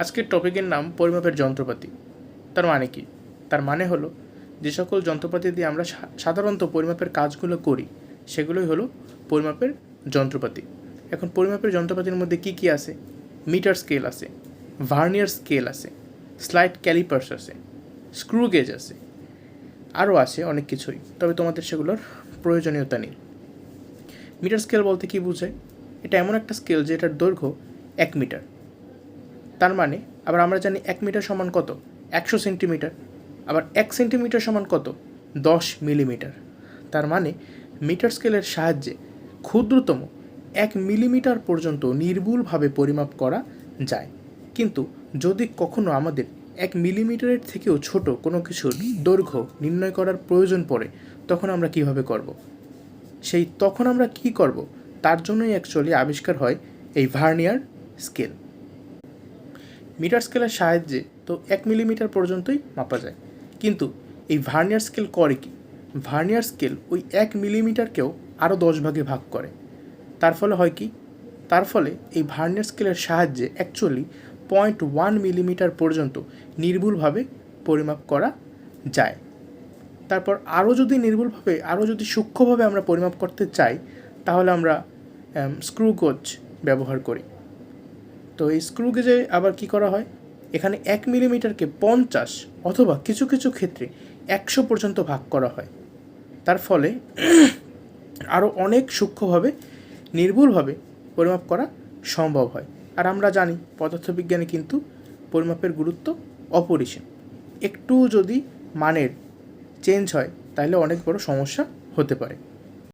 আজকের টপিকের নাম পরিমাপের যন্ত্রপাতি। তার মানে কি? তার মানে হলো, যে সকল যন্ত্রপাতি দিয়ে আমরা সাধারণত পরিমাপের কাজগুলো করি, সেগুলোই হলো পরিমাপের যন্ত্রপাতি। এখন পরিমাপের যন্ত্রপাতির মধ্যে কি কি আছে? মিটার স্কেল আছে, ভার্নিয়ার স্কেল আছে, স্লাইড ক্যালিপার্স আছে, স্ক্রু গেজ আছে, আরও আছে অনেক কিছুই, তবে তোমাদের সেগুলোর প্রয়োজনীয়তা নেই। মিটার স্কেল বলতে কি বোঝায়? এটা এমন একটা স্কেল যে এটার দৈর্ঘ্য এক মিটার। তার মানে আবার আমরা জানি এক মিটার সমান কত? একশো সেন্টিমিটার। আবার এক সেন্টিমিটার সমান কত? দশ মিলিমিটার। তার মানে মিটার স্কেলের সাহায্যে ক্ষুদ্রতম এক মিলিমিটার পর্যন্ত নির্ভুলভাবে পরিমাপ করা যায়। কিন্তু যদি কখনো আমাদের এক মিলিমিটারের থেকেও ছোট কোনো কিছুর দৈর্ঘ্য নির্ণয় করার প্রয়োজন পড়ে, তখন আমরা কীভাবে করব? সেই তখন আমরা কি করব? তার জন্যই অ্যাকচুয়ালি আবিষ্কার হয় এই ভার্নিয়ার স্কেল। মিটার স্কেলের সাহায্যে তো এক মিলিমিটার পর্যন্তই মাপা যায়। কিন্তু এই ভার্নিয়ার স্কেল করে কি? ভার্নিয়ার স্কেল ওই এক মিলিমিটারকেও আরও দশ ভাগে ভাগ করে। তার ফলে হয় কি? তার ফলে এই ভার্নিয়ার স্কেলের সাহায্যে অ্যাকচুয়ালি পয়েন্ট ওয়ান মিলিমিটার পর্যন্ত নির্ভুলভাবে পরিমাপ করা যায়। তারপর আরও যদি নির্ভুলভাবে, আরও যদি সূক্ষ্মভাবে আমরা পরিমাপ করতে চাই, তাহলে আমরা স্ক্রু গোজ ব্যবহার করি। তো এই স্ক্রু গেজে আবার কি করা হয়? এখানে এক মিলিমিটারকে পঞ্চাশ অথবা কিছু কিছু ক্ষেত্রে একশো পর্যন্ত ভাগ করা হয়। তার ফলে আরও অনেক সূক্ষ্মভাবে, নির্ভুলভাবে পরিমাপ করা সম্ভব হয়। আর আমরা জানি পদার্থবিজ্ঞানে কিন্তু পরিমাপের গুরুত্ব অপরিসীম। একটু যদি মানের চেঞ্জ হয়, তাহলে অনেক বড় সমস্যা হতে পারে।